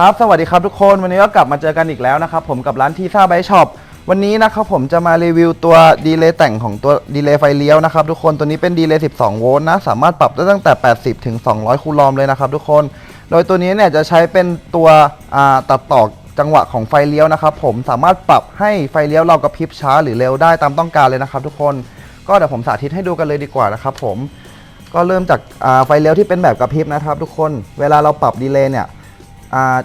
ครับสวัสดีครับทุกคนวันนี้ก็กลับมาเจอกันอีกแล้วนะครับผมกับร้านทีซ่าไบช็อปวันนี้นะครับผมจะมารีวิวตัวดีเลย์แต่งของตัวดีเลย์ไฟเลี้ยวนะครับทุกคนตัวนี้เป็นดีเลย์12 โวลต์นะสามารถปรับได้ตั้งแต่ 80 ถึง 200 คูลอมเลยนะครับทุกคน โดยตัวนี้เนี่ยจะใช้เป็นตัวตัดต่อจังหวะของไฟเลี้ยวนะครับผมสามารถปรับให้ไฟเลี้ยวเรากระพริบช้าหรือเร็วได้ตามต้องการเลยนะครับ ทุกคนก็เดี๋ยวผมสาธิตให้ดูกันเลยดีกว่านะครับผมก็เริ่มจากไฟเลี้ยวที่เป็นแบบกระพริบนะครับ ทุกคนเวลาเราปรับดีเลย์เนี่ย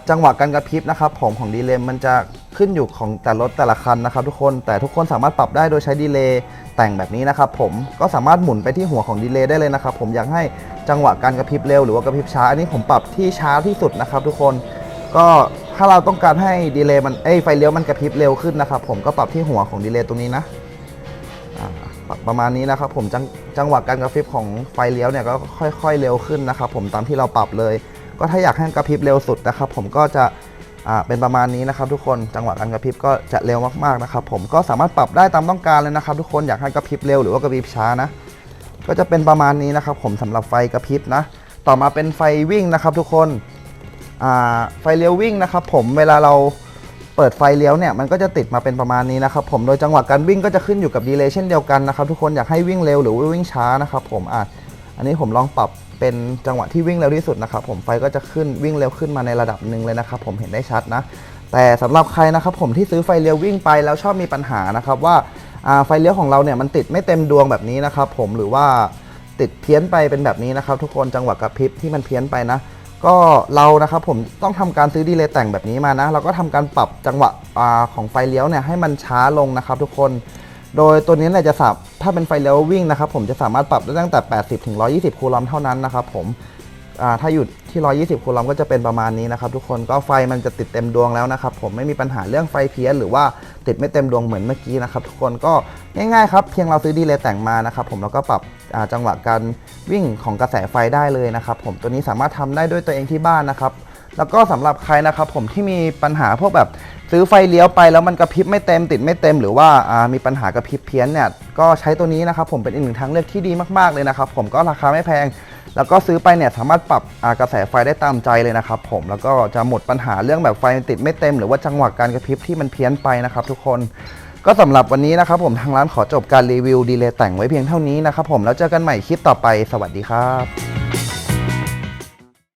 จังหวะการกระพริบนะครับผมของดีเลย์มันจะขึ้นอยู่ของแต่รถแต่ละคันนะครับทุกคนแต่ทุกคนสามารถปรับได้โดยใช้ดีเลย์แต่งแบบนี้นะครับผมก็สามารถหมุนไปที่หัวของดีเลย์ได้เลยนะครับผมอยากให้จังหวะการกระพริบเร็วหรือว่ากระพริบช้าอันนี้ผมปรับที่ช้าที่สุดนะครับทุกคนก็ถ้าเราต้องการให้ดีเลย์มันเอ้ไฟเลี้ยวมันกระพริบเร็วขึ้นนะครับผมก็ปรับที่หัวของดีเลย์ตรงนี้นะอ่าประมาณนี้นะครับผมจังจังหวะการกระพริบของไฟเลี้ยวเนี่ยก็ค่อย ๆ เร็วขึ้นนะครับผมตามที่เราปรับเลย ก็ถ้าอยากให้กระพริบเร็วสุดนะครับ ผมก็จะเป็นประมาณนี้นะครับ ทุกคนจังหวะการกระพริบก็จะเร็วมากๆนะครับ ผมก็สามารถปรับได้ตามต้องการเลยนะครับ ทุกคนอยากให้กระพริบเร็วหรือว่ากระพริบช้านะ ก็จะเป็นประมาณนี้นะครับ ผมสำหรับไฟกระพริบนะ ต่อมาเป็นไฟวิ่งนะครับ ทุกคนไฟเลี้ยววิ่งนะครับ ผมเวลาเราเปิดไฟเลี้ยวเนี่ยมันก็จะติดมาเป็นประมาณนี้นะครับ ผมโดยจังหวะการวิ่งก็จะขึ้นอยู่กับดีเลย์เช่นเดียวกันนะครับ ทุกคนอยากให้วิ่งเร็วหรือว่าวิ่งช้านะครับ ผมอะ อันนี้ผมลองปรับเป็นจังหวะที่วิ่งเร็วที่สุดนะครับผมไฟก็จะขึ้นวิ่งเร็วขึ้นมาในระดับหนึ่งเลยนะครับผมเห็นได้ชัดนะ แต่สำหรับใครนะครับผมที่ซื้อไฟเลี้ยววิ่งไปแล้วชอบมีปัญหานะครับว่าไฟเลี้ยวของเราเนี่ยมันติดไม่เต็มดวงแบบนี้นะครับผมหรือว่าติดเพี้ยนไปเป็นแบบนี้นะครับ ทุกคนจังหวะกระพริบที่มันเพี้ยนไปนะ ก็เรานะครับผมต้องทำการซื้อดีเลย์แต่งแบบนี้มานะ เราก็ทำการปรับจังหวะของไฟเลี้ยวเนี่ยให้มันช้าลงนะครับ ทุกคน โดยตัวนี้เนี่ยจะสาม ถ้าเป็นไฟเลี้ยววิ่งนะครับผมจะสามารถปรับได้ตั้งแต่ 80ถึง120 คูลอมเท่านั้นนะครับผมถ้าอยู่ที่ 120 คูลอมก็จะเป็นประมาณนี้นะครับทุกคนก็ไฟมันจะติดเต็มดวงแล้วนะครับผมไม่มีปัญหาเรื่องไฟเพี้ยนหรือว่าติดไม่เต็มดวงเหมือนเมื่อกี้นะครับทุกคนก็ง่ายๆครับเพียงเราซื้อดีเลย์แต่งมานะครับผมแล้วก็ปรับจังหวะการวิ่งของกระแสไฟได้เลยนะครับผมตัวนี้สามารถทำได้ด้วยตัวเองที่บ้านนะครับ แล้วก็สำหรับใครนะครับผมที่มีปัญหาพวกแบบซื้อไฟเลี้ยวไปแล้วมันกระพริบไม่เต็มติดไม่เต็มหรือว่ามีปัญหากระพริบเพี้ยนเนี่ยก็ใช้ตัวนี้นะครับผมเป็นอีกหนึ่งทางเลือกที่ดีมากๆเลยนะครับผมก็ราคาไม่แพง แล้วก็ซื้อไปเนี่ยสามารถปรับกระแสไฟได้ตามใจเลยนะครับผมแล้วก็จะหมดปัญหาเรื่องแบบไฟติดไม่เต็ม หรือว่าจังหวะการกระพริบที่มันเพี้ยนไปนะครับทุกคนก็สำหรับวันนี้นะครับผมทางร้านขอจบการรีวิวดีเลย์แต่งไว้เพียงเท่านี้นะครับผมแล้วเจอกันใหม่คลิปต่อไปสวัสดีครับ